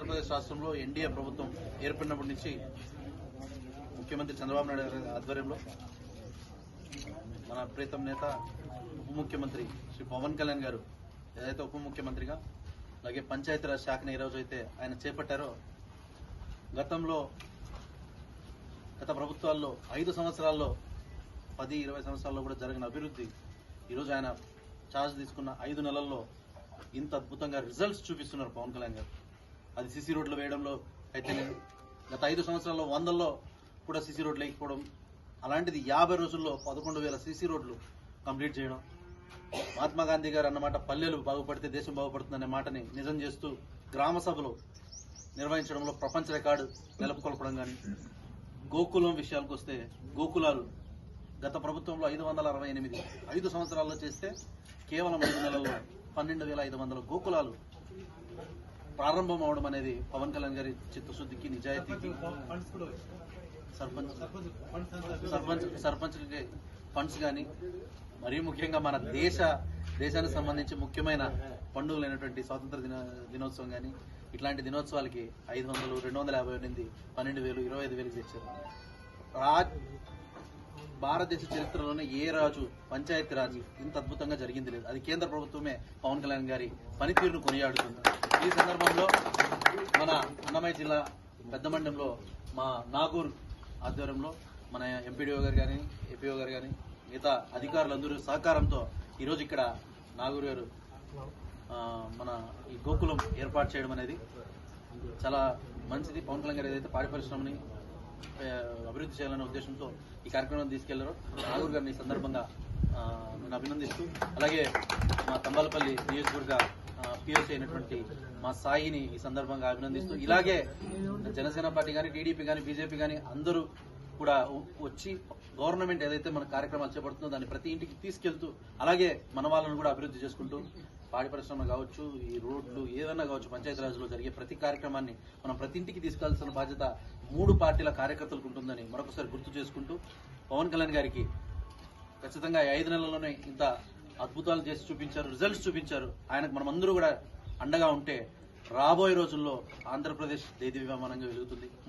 ఆంధ్రప్రదేశ్ రాష్ట్రంలో ఎన్డీఏ ప్రభుత్వం ఏర్పడినప్పటి నుంచి ముఖ్యమంత్రి చంద్రబాబు నాయుడు గారి ఆధ్వర్యంలో మన ప్రీతం నేత ఉప ముఖ్యమంత్రి శ్రీ పవన్ కళ్యాణ్ గారు ఏదైతే ఉప ముఖ్యమంత్రిగా అలాగే పంచాయతీరాజ్ శాఖను ఈరోజు రోజు అయితే ఆయన చేపట్టారో గతంలో గత ప్రభుత్వాల్లో ఐదు సంవత్సరాల్లో పది ఇరవై సంవత్సరాల్లో కూడా జరిగిన అభివృద్ధి ఈరోజు ఆయన ఛార్జ్ తీసుకున్న ఐదు నెలల్లో ఇంత అద్భుతంగా రిజల్ట్స్ చూపిస్తున్నారు పవన్ కళ్యాణ్ గారు. అది సిసి రోడ్లు వేయడంలో అయితే గత ఐదు సంవత్సరాల్లో వందల్లో కూడా సిసి రోడ్లు వేయకపోవడం అలాంటిది యాభై రోజుల్లో పదకొండు వేల సిసి రోడ్లు కంప్లీట్ చేయడం మహాత్మా గాంధీ గారు అన్నమాట పల్లెలు బాగుపడితే దేశం బాగుపడుతుందనే మాటని నిజం చేస్తూ గ్రామ సభలు నిర్వహించడంలో ప్రపంచ రికార్డు నెలకొల్పడం కానీ గోకులం విషయాలకు వస్తే గోకులాలు గత ప్రభుత్వంలో ఐదు వందల అరవై ఎనిమిది ఐదు సంవత్సరాల్లో చేస్తే కేవలం ఐదు నెలల్లో పన్నెండు వేల ఐదు వందల గోకులాలు ప్రారంభం అవడం అనేది పవన్ కళ్యాణ్ గారి చిత్తశుద్ధికి నిజాయితీకి సర్పంచ్ సర్పంచ్ సర్పంచ్కి ఫండ్స్ కానీ మరీ ముఖ్యంగా మన దేశ దేశానికి సంబంధించి ముఖ్యమైన పండుగలైనటువంటి స్వాతంత్ర దిన దినోత్సవం కానీ ఇట్లాంటి దినోత్సవాలకి ఐదు వందలు రెండు వందల యాభై ఎనిమిది పన్నెండు వేలు ఇరవై ఐదు వేలు తెచ్చారు. భారతదేశ చరిత్రలోనే ఏ రాజు పంచాయతీ రాజు ఇంత అద్భుతంగా జరిగింది లేదు. అది కేంద్ర ప్రభుత్వమే పవన్ కళ్యాణ్ గారి పనితీరును కొనియాడుతుంది. ఈ సందర్భంలో మన అన్నమయ్య జిల్లా పెద్దమండంలో మా నాగూర్ ఆధ్వర్యంలో మన ఎంపీడీఓ గారు కానీ ఏపీఓ గారు కానీ మిగతా అధికారులందరూ సహకారంతో ఈరోజు ఇక్కడ నాగూర్ గారు మన ఈ గోకులం ఏర్పాటు చేయడం అనేది చాలా మంచిది. పవన్ కళ్యాణ్ గారు ఏదైతే పాడి పరిశ్రమని అభివృద్ధి చేయాలనే ఉద్దేశంతో ఈ కార్యక్రమం తీసుకెళ్ళారు. నాగూర్ గారిని ఈ సందర్భంగా నేను అభినందిస్తూ అలాగే మా తంబాలపల్లి నియోజకవర్గ పిఎస్సీ అయినటువంటి మా సాయిని ఈ సందర్భంగా అభినందిస్తూ ఇలాగే జనసేన పార్టీ కానీ టీడీపీ కానీ బీజేపీ కానీ అందరూ కూడా వచ్చి గవర్నమెంట్ ఏదైతే మన కార్యక్రమాలు చేపడుతుందో దాన్ని ప్రతి ఇంటికి తీసుకెళ్తూ అలాగే మన వాళ్ళను కూడా అభివృద్ధి చేసుకుంటూ పాడి పరిశ్రమ కావచ్చు ఈ రోడ్లు ఏదైనా కావచ్చు పంచాయతీరాజ్లో జరిగే ప్రతి కార్యక్రమాన్ని మనం ప్రతి ఇంటికి తీసుకెళ్ళాల్సిన బాధ్యత మూడు పార్టీల కార్యకర్తలకు ఉంటుందని మరొకసారి గుర్తు చేసుకుంటూ పవన్ కళ్యాణ్ గారికి ఖచ్చితంగా ఈ ఐదు నెలల్లోనే ఇంత అద్భుతాలు చేసి చూపించారు రిజల్ట్స్ చూపించారు. ఆయనకు మనమందరూ కూడా అండగా ఉంటే రాబోయే రోజుల్లో ఆంధ్రప్రదేశ్ దేదీవిమానంగా వెలుగుతుంది.